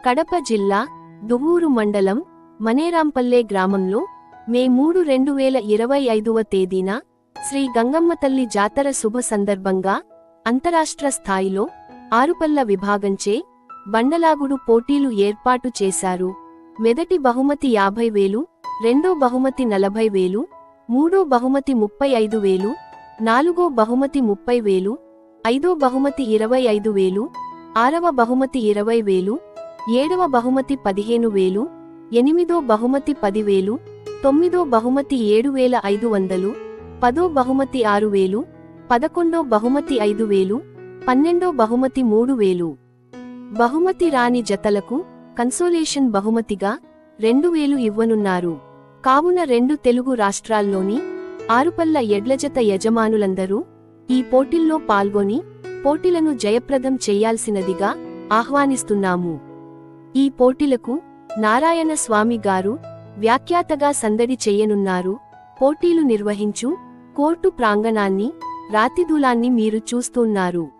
కడప జిల్లా దువ్వూరు మండలం మనేరాంపల్లె గ్రామంలో మే మూడు రెండు వేల ఇరవై ఐదవ తేదీన శ్రీ గంగమ్మ తల్లి జాతర శుభ సందర్భంగా అంతరాష్ట్ర స్థాయిలో ఆరుపల్ల విభాగంచే బండలాగుడు పోటీలు ఏర్పాటు చేశారు. మెదటి బహుమతి యాభై వేలు రెండో బహుమతి నలభై వేలు మూడో బహుమతి ముప్పై ఐదు వేలు నాలుగో బహుమతి ముప్పై వేలు ఐదో బహుమతి ఇరవై ఐదు వేలు ఆరవ బహుమతి ఇరవై వేలు ఏడవ బహుమతి పదిహేను వేలు ఎనిమిదో బహుమతి పదివేలు తొమ్మిదో బహుమతి ఏడు వేల ఐదు వందలు పదో బహుమతి ఆరు వేలు పదకొండో బహుమతి ఐదు వేలు పన్నెండో బహుమతి మూడు వేలు. బహుమతి రాని జతలకు కన్సోలేషన్ బహుమతిగా రెండు వేలు ఇవ్వనున్నారు. కావున రెండు తెలుగు రాష్ట్రాల్లోని ఆరుపల్ల ఎడ్లజత యజమానులందరూ ఈ పోటీల్లో పాల్గొని పోటీలను జయప్రదం చేయాల్సినదిగా ఆహ్వానిస్తున్నాము. ఈ పోటీలకు నారాయణ స్వామి గారు వ్యాఖ్యాతగా సందడి చేయనున్నారు. పోటీలు నిర్వహించు కోర్టు ప్రాంగణాన్ని రాతిదూలాన్ని మీరు చూస్తున్నారు.